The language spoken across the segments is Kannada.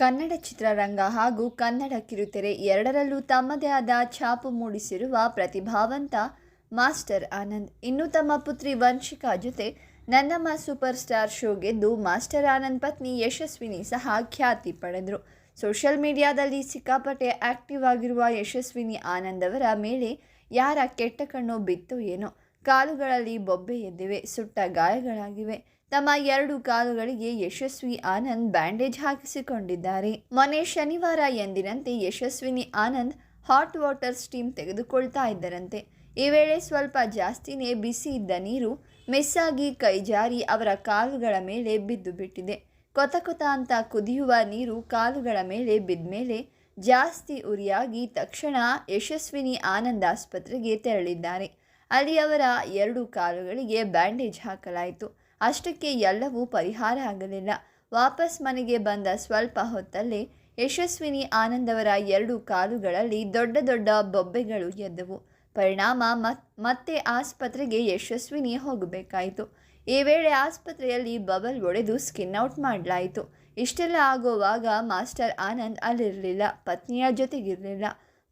ಕನ್ನಡ ಚಿತ್ರರಂಗ ಹಾಗೂ ಕನ್ನಡ ಕಿರುತೆರೆ ಎರಡರಲ್ಲೂ ತಮ್ಮದೇ ಆದ ಛಾಪು ಮೂಡಿಸಿರುವ ಪ್ರತಿಭಾವಂತ ಮಾಸ್ಟರ್ ಆನಂದ್. ಇನ್ನು ತಮ್ಮ ಪುತ್ರಿ ವಂಶಿಕಾ ಜೊತೆ ನನ್ನಮ್ಮ ಸೂಪರ್ ಸ್ಟಾರ್ ಶೋ ಗೆದ್ದು ಮಾಸ್ಟರ್ ಆನಂದ್ ಪತ್ನಿ ಯಶಸ್ವಿನಿ ಸಹ ಖ್ಯಾತಿ ಪಡೆದರು. ಸೋಷಿಯಲ್ ಮೀಡಿಯಾದಲ್ಲಿ ಸಿಕ್ಕಾಪಟ್ಟೆ ಆಕ್ಟಿವ್ ಆಗಿರುವ ಯಶಸ್ವಿನಿ ಆನಂದ್ ಅವರ ಮೇಲೆ ಯಾರ ಕೆಟ್ಟ ಕಣ್ಣು ಬಿತ್ತೋ ಏನೋ. ಕಾಲುಗಳಲ್ಲಿ ಬೊಬ್ಬೆ ಎದ್ದಿವೆ, ಸುಟ್ಟ ಗಾಯಗಳಾಗಿವೆ. ತಮ್ಮ ಎರಡು ಕಾಲುಗಳಿಗೆ ಯಶಸ್ವಿ ಆನಂದ್ ಬ್ಯಾಂಡೇಜ್ ಹಾಕಿಸಿಕೊಂಡಿದ್ದಾರೆ. ಮೊನ್ನೆ ಶನಿವಾರ ಎಂದಿನಂತೆ Yashaswini Anand hot water steam ತೆಗೆದುಕೊಳ್ತಾ ಇದ್ದರಂತೆ. ಈ ವೇಳೆ ಸ್ವಲ್ಪ ಜಾಸ್ತಿನೇ ಬಿಸಿ ಇದ್ದ ನೀರು ಮಿಸ್ ಕೈಜಾರಿ ಅವರ ಕಾಲುಗಳ ಮೇಲೆ ಬಿದ್ದು ಬಿಟ್ಟಿದೆ. ಕೊತ ಕೊತ ಅಂತ ಕುದಿಯುವ ನೀರು ಕಾಲುಗಳ ಮೇಲೆ ಬಿದ್ದ ಮೇಲೆ ಜಾಸ್ತಿ ಉರಿಯಾಗಿ ತಕ್ಷಣ ಯಶಸ್ವಿನಿ ಆನಂದ್ ಆಸ್ಪತ್ರೆಗೆ ತೆರಳಿದ್ದಾರೆ. ಅಲ್ಲಿ ಅವರ ಎರಡು ಕಾಲುಗಳಿಗೆ ಬ್ಯಾಂಡೇಜ್ ಹಾಕಲಾಯಿತು. ಅಷ್ಟಕ್ಕೆ ಎಲ್ಲವೂ ಪರಿಹಾರ ಆಗಲಿಲ್ಲ. ವಾಪಸ್ ಮನೆಗೆ ಬಂದ ಸ್ವಲ್ಪ ಹೊತ್ತಲ್ಲೇ ಯಶಸ್ವಿನಿ ಆನಂದ್ ಅವರ ಎರಡು ಕಾಲುಗಳಲ್ಲಿ ದೊಡ್ಡ ದೊಡ್ಡ ಬೊಬ್ಬೆಗಳು ಎದ್ದವು. ಪರಿಣಾಮ ಮತ್, ಮತ್ತೆ ಆಸ್ಪತ್ರೆಗೆ ಯಶಸ್ವಿನಿ ಹೋಗಬೇಕಾಯಿತು. ಈ ವೇಳೆ ಆಸ್ಪತ್ರೆಯಲ್ಲಿ ಬಬಲ್ ಒಡೆದು ಸ್ಕಿನ್ ಔಟ್ ಮಾಡಲಾಯಿತು. ಇಷ್ಟೆಲ್ಲ ಆಗುವಾಗ ಮಾಸ್ಟರ್ ಆನಂದ್ ಅಲ್ಲಿರಲಿಲ್ಲ. ಪತ್ನಿಯ ಜೊತೆಗಿರಲಿಲ್ಲ.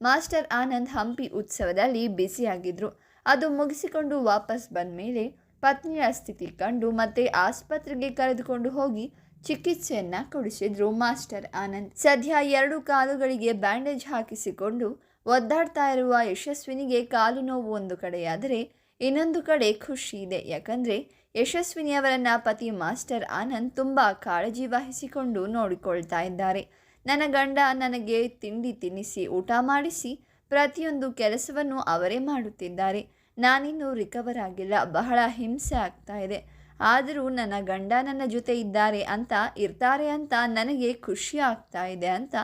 ಮಾಸ್ಟರ್ ಆನಂದ್ ಹಂಪಿ ಉತ್ಸವದಲ್ಲಿ ಬ್ಯುಸಿಯಾಗಿದ್ದರು ಅದು ಮುಗಿಸಿಕೊಂಡು ವಾಪಸ್ ಬಂದ ಮೇಲೆ ಪತ್ನಿಯ ಸ್ಥಿತಿ ಕಂಡು ಮತ್ತೆ ಆಸ್ಪತ್ರೆಗೆ ಕರೆದುಕೊಂಡು ಹೋಗಿ ಚಿಕಿತ್ಸೆಯನ್ನ ಕೊಡಿಸಿದ್ರು ಮಾಸ್ಟರ್ ಆನಂದ್. ಸದ್ಯ ಎರಡು ಕಾಲುಗಳಿಗೆ ಬ್ಯಾಂಡೇಜ್ ಹಾಕಿಸಿಕೊಂಡು ಒದ್ದಾಡ್ತಾ ಇರುವ ಯಶಸ್ವಿನಿಗೆ ಕಾಲು ನೋವು ಒಂದು ಕಡೆಯಾದರೆ ಇನ್ನೊಂದು ಕಡೆ ಖುಷಿ ಇದೆ. ಯಾಕಂದರೆ ಯಶಸ್ವಿನಿಯವರನ್ನ ಪತಿ ಮಾಸ್ಟರ್ ಆನಂದ್ ತುಂಬ ಕಾಳಜಿ ವಹಿಸಿಕೊಂಡು ನೋಡಿಕೊಳ್ತಾ ಇದ್ದಾರೆ. ನನ್ನ ಗಂಡ ನನಗೆ ತಿಂಡಿ ತಿನ್ನಿಸಿ ಊಟ ಮಾಡಿಸಿ ಪ್ರತಿಯೊಂದು ಕೆಲಸವನ್ನು ಅವರೇ ಮಾಡುತ್ತಿದ್ದಾರೆ. ನಾನಿನ್ನೂ ರಿಕವರ್ ಆಗಿಲ್ಲ ಬಹಳ ಹಿಂಸೆ ಆಗ್ತಾ ಇದೆ. ಆದರೂ ನನ್ನ ಗಂಡ ನನ್ನ ಜೊತೆ ಇದ್ದಾರೆ ಅಂತ ಇರ್ತಾರೆ ಅಂತ ನನಗೆ ಖುಷಿ ಆಗ್ತಾ ಇದೆ ಅಂತ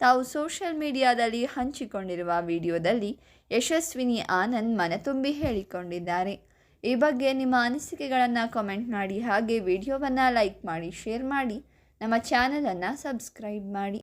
ತಾವು ಸೋಷಿಯಲ್ ಮೀಡಿಯಾದಲ್ಲಿ ಹಂಚಿಕೊಂಡಿರುವ ವಿಡಿಯೋದಲ್ಲಿ ಯಶಸ್ವಿನಿ ಆನಂದ್ ಮನತುಂಬಿ ಹೇಳಿಕೊಂಡಿದ್ದಾರೆ. ಈ ಬಗ್ಗೆ ನಿಮ್ಮ ಅನಿಸಿಕೆಗಳನ್ನು ಕಾಮೆಂಟ್ ಮಾಡಿ. ಹಾಗೆ ವಿಡಿಯೋವನ್ನು ಲೈಕ್ ಮಾಡಿ ಶೇರ್ ಮಾಡಿ. ನಮ್ಮ ಚಾನಲನ್ನು ಸಬ್ಸ್ಕ್ರೈಬ್ ಮಾಡಿ.